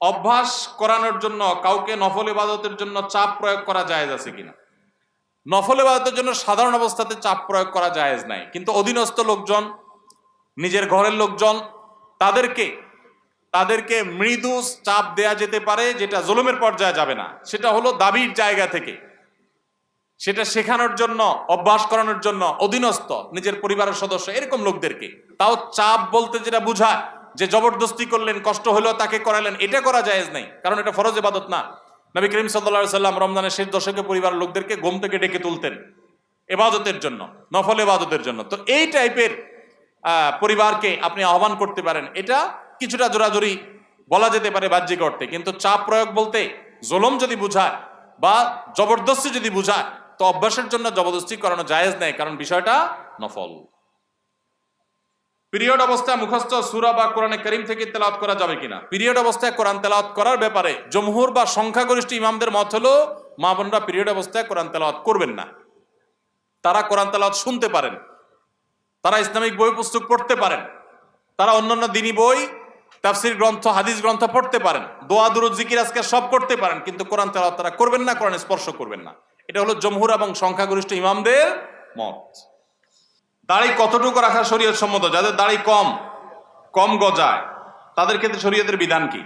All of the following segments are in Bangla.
অভ্যাস করানোর জন্য কাউকে নফল ইবাদতের জন্য চাপ প্রয়োগ করা জায়েজ আছে কিনা? নফল ইবাদতের জন্য সাধারণ অবস্থাতে চাপ প্রয়োগ করা জায়েজ নাই। কিন্তু অধীনস্থ লোকজন, নিজের ঘরের লোকজন, তাদেরকে তাদেরকে মৃদু চাপ দেয়া যেতে পারে, যেটা জুলুমের পর্যায়ে যাবে না। সেটা হলো দাবির জায়গা থেকে। সেটা শেখানোর জন্য, অভ্যাস করানোর জন্য অধীনস্থ, নিজের পরিবারের সদস্য, এরকম লোকদেরকে। তাও চাপ বলতে যেটা বুঝায় যে জবরদস্তি করলেন, কষ্ট হলেও তাকে করালেন, এটা করা জায়েজ নাই, কারণ এটা ফরজ ইবাদত না। নবী করিম সাল্লা সাল্লাম রমজানের শেষ দশকে পরিবারের লোকদেরকে ঘুম থেকে ডেকে তুলতেন, এবাদতের জন্য, নফল এবাদতের জন্য। তো এই টাইপের পরিবারকে আপনি আহ্বান করতে পারেন, এটা কিছুটা জোরাজুরি বলা যেতে পারে বাহ্যিক অর্থে, কিন্তু চাপ প্রয়োগ বলতে জোলম যদি বুঝায় বা জবরদস্তি যদি বুঝায়, তো অভ্যাসের জন্য জবরদস্তি করানো জায়েজ নেই, কারণ বিষয়টা নফল। পিরিয়ড অবস্থায় মুখস্থ সুরা বা কোরআনে করিম থেকে তেলাওয়াত করা যাবে কিনা? পিরিয়ড অবস্থায় কোরআন তেলাওয়াত করার ব্যাপারে জমহুর বা সংখ্যাগরিষ্ঠ ইমামদের মত হলো, মা বোনরা পিরিয়ড অবস্থায় কোরআন তেলাওয়াত করবেন না। তারা কোরআন তেলাওয়াত শুনতে পারেন। তারা ইসলামিক বই পুস্তক পড়তে পারেন। তারা অন্যান্য দিনী বই, তাফসির গ্রন্থ, হাদিস গ্রন্থ পড়তে পারেন। দোয়া, দুরুদ, জিকির আজকে সব করতে পারেন, কিন্তু কোরআন তেলাওয়াত তারা করবেন না, কোরআন স্পর্শ করবেন না। এটা হলো জমহুর এবং সংখ্যাগরিষ্ঠ ইমামদের মত। দাড়ি কতটুকু রাখা শরীয়ত সম্মত? যাদের দাড়ি কম কম গজায়, তাদের ক্ষেত্রে শরীয়তের বিধান কি?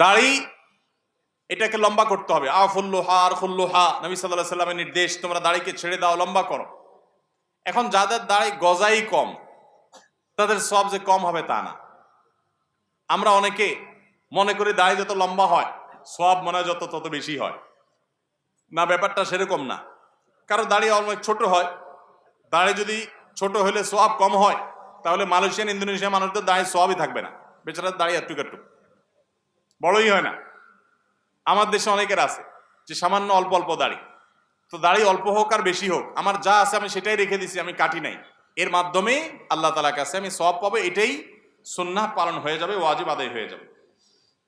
দাড়ি এটাকে লম্বা করতে হবে। আফুল্লুহা আর খুল্লুহা নবী সাল্লাহ সাল্লামের নির্দেশ, তোমরা দাড়িকে ছেড়ে দাও, লম্বা করো। এখন যাদের দাড়ি গজাই কম, তাদের সব যে কম হবে তা না। আমরা অনেকে মনে করি দাড়ি যত লম্বা হয়, সব মনে যত, তত বেশি হয়। না, ব্যাপারটা সেরকম না। কারও দাড়ি অনেক ছোট হয় দাড়ি যদি ছোট হলে সব কম হয়, তাহলে মালয়েশিয়ান ইন্দোনেশিয়া মানুষদের দাড়ি সবই থাকবে না। বেচারার দাঁড়িয়ে একটু একটু বড়ই হয় না। আমার দেশে অনেকের আছে, যে সামান্য অল্প অল্প দাড়ি। তো দাড়ি অল্প হোক আর বেশি হোক, আমার যা আছে আমি সেটাই রেখে দিছি, আমি কাটি নাই। এর মাধ্যমে আল্লাহ তালার কাছে আমি সব পাবো, এটাই সুন্নাহ পালন হয়ে যাবে, ওয়াজিব আদায় হয়ে যাবে।